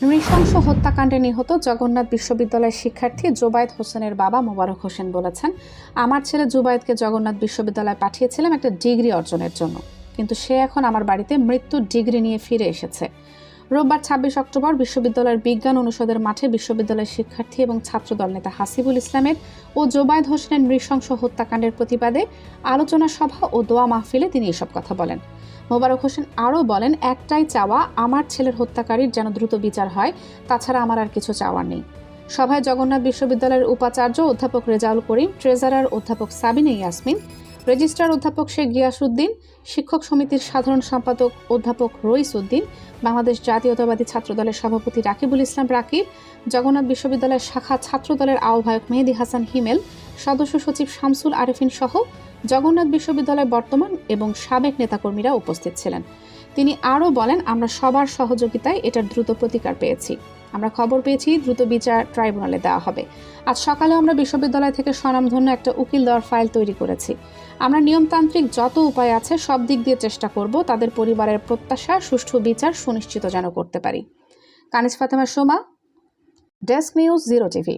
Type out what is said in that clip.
নৃশংস হত্যাকাণ্ডে নিহত জগন্নাথ বিশ্ববিদ্যালয়ের শিক্ষার্থী জুবায়েদ হোসেনের বাবা মোবারক হোসেন বলেছেন, আমার ছেলে জুবায়েদকে জগন্নাথ বিশ্ববিদ্যালয়ে পাঠিয়েছিলাম একটা ডিগ্রি অর্জনের জন্য, কিন্তু সে এখন আমার বাড়িতে মৃত্যুর ডিগ্রি নিয়ে ফিরে এসেছে। রোববার ছাব্বিশ অক্টোবর বিশ্ববিদ্যালয়ের বিজ্ঞান অনুষদের মাঠে বিশ্ববিদ্যালয়ের শিক্ষার্থী এবং ছাত্রদল নেতা হাসিবুল ইসলামের ও জোবায়দ হোসেনের নৃশংস হত্যাকাণ্ডের প্রতিবাদে আলোচনা সভা ও দোয়া মাহফিলে তিনি এসব কথা বলেন। মোবারক হোসেন আরও বলেন, একটাই চাওয়া, আমার ছেলের হত্যাকারীর যেন দ্রুত বিচার হয়, তাছাড়া আমার আর কিছু চাওয়ার নেই। সভায় জগন্নাথ বিশ্ববিদ্যালয়ের উপাচার্য অধ্যাপক রেজাউল করিম, ট্রেজারার অধ্যাপক সাবিনা ইয়াসমিন রেজিস্ট্রার অধ্যাপক শেখ গিয়াসউদ্দিন, শিক্ষক সমিতির সাধারণ সম্পাদক অধ্যাপক রইস উদ্দিন, বাংলাদেশ জাতীয়তাবাদী ছাত্রদলের সভাপতি রাকিবুল ইসলাম রাকিব, জগন্নাথ বিশ্ববিদ্যালয়ের শাখা ছাত্রদলের আহ্বায়ক মেহেদি হাসান হিমেল, সদস্য সচিব শামসুল আরেফিন সহ জগন্নাথ বিশ্ববিদ্যালয়ের বর্তমান এবং সাবেক নেতাকর্মীরা উপস্থিত ছিলেন। তিনি আরও বলেন, আমরা সবার সহযোগিতায় এটার দ্রুত প্রতিকার পেয়েছি। আমরা খবর পেয়েছি, দ্রুত বিচার ট্রাইব্যুনালে দেওয়া হবে। আজ সকালে আমরা বিশ্ববিদ্যালয় থেকে স্বনামধন্য একটা উকিল দেওয়ার ফাইল তৈরি করেছি। আমরা নিয়মতান্ত্রিক যত উপায় আছে, সব দিক দিয়ে চেষ্টা করব তাদের পরিবারের প্রত্যাশা, সুষ্ঠু বিচার সুনিশ্চিত যেন করতে পারি। Kaniz Fatema Soma, desk news zero TV.